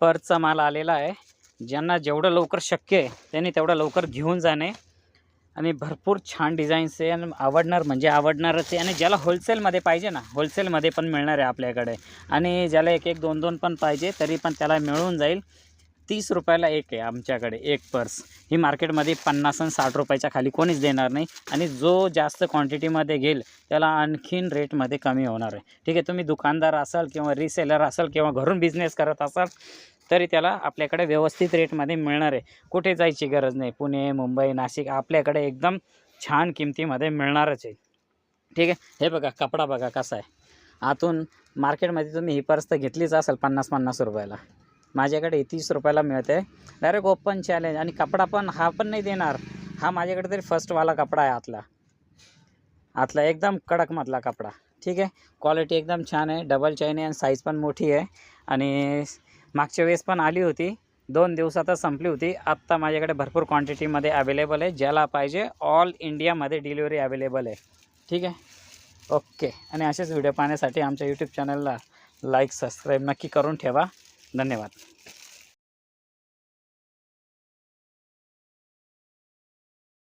परचा माल आलेला आहे. ज्यांना जेवढं लवकर शक्य आहे त्यांनी तेवढं लवकर घेऊन जाणे. आणि भरपूर छान डिझाईन्स आहे आणि आवडणार म्हणजे आवडणारच आहे. आणि ज्याला होलसेलमध्ये पाहिजे ना होलसेलमध्ये पण मिळणार आहे आपल्याकडे. आणि ज्याला एक एक दोन दोन पण पाहिजे तरी पण त्याला मिळून जाईल. तीस रुपयाला एक आहे आमच्याकडे एक पर्स. ही मार्केटमध्ये पन्नास आणि साठ रुपयाच्या खाली कोणीच देणार नाही आणि जो जास्त क्वांटिटीमध्ये घेईल त्याला आणखीन रेटमध्ये कमी होणार आहे. ठीक आहे तुम्ही दुकानदार असाल किंवा रिसेलर असाल किंवा घरून बिझनेस करत असाल तरी त्याला आपल्याकडे व्यवस्थित रेटमध्ये मिळणार आहे. कुठे जायची गरज नाही. पुणे मुंबई नाशिक आपल्याकडे एकदम छान किमतीमध्ये मिळणारच आहे. ठीक आहे हे बघा कपडा बघा कसा आहे. आतून मार्केटमध्ये तुम्ही ही पर्स तर घेतलीच असेल पन्नास पन्नास रुपयाला. माझ्याकडे तीस रुपयाला मिळते डायरेक्ट ओपन चॅलेंज आणि कपडा पण हा पण नाही देणार. हा माझ्याकडे तरी फर्स्टवाला कपडा आहे आतला. आतला एकदम कडकमधला कपडा. ठीक आहे? क्वालिटी एकदम छान आहे. डबल चैन आहे आणि साईज पण मोठी आहे. आणि मागच्या वेळेस पण आली होती. दोन दिवसातच संपली होती. आत्ता माझ्याकडे भरपूर क्वांटिटीमध्ये अवेलेबल आहे. ज्याला पाहिजे ऑल इंडियामध्ये डिलिव्हरी अवेलेबल आहे. ठीक आहे? ओके आणि असेच व्हिडिओ पाहण्यासाठी आमच्या यूट्यूब चॅनलला लाईक सबस्क्राईब नक्की करून ठेवा. धन्यवाद.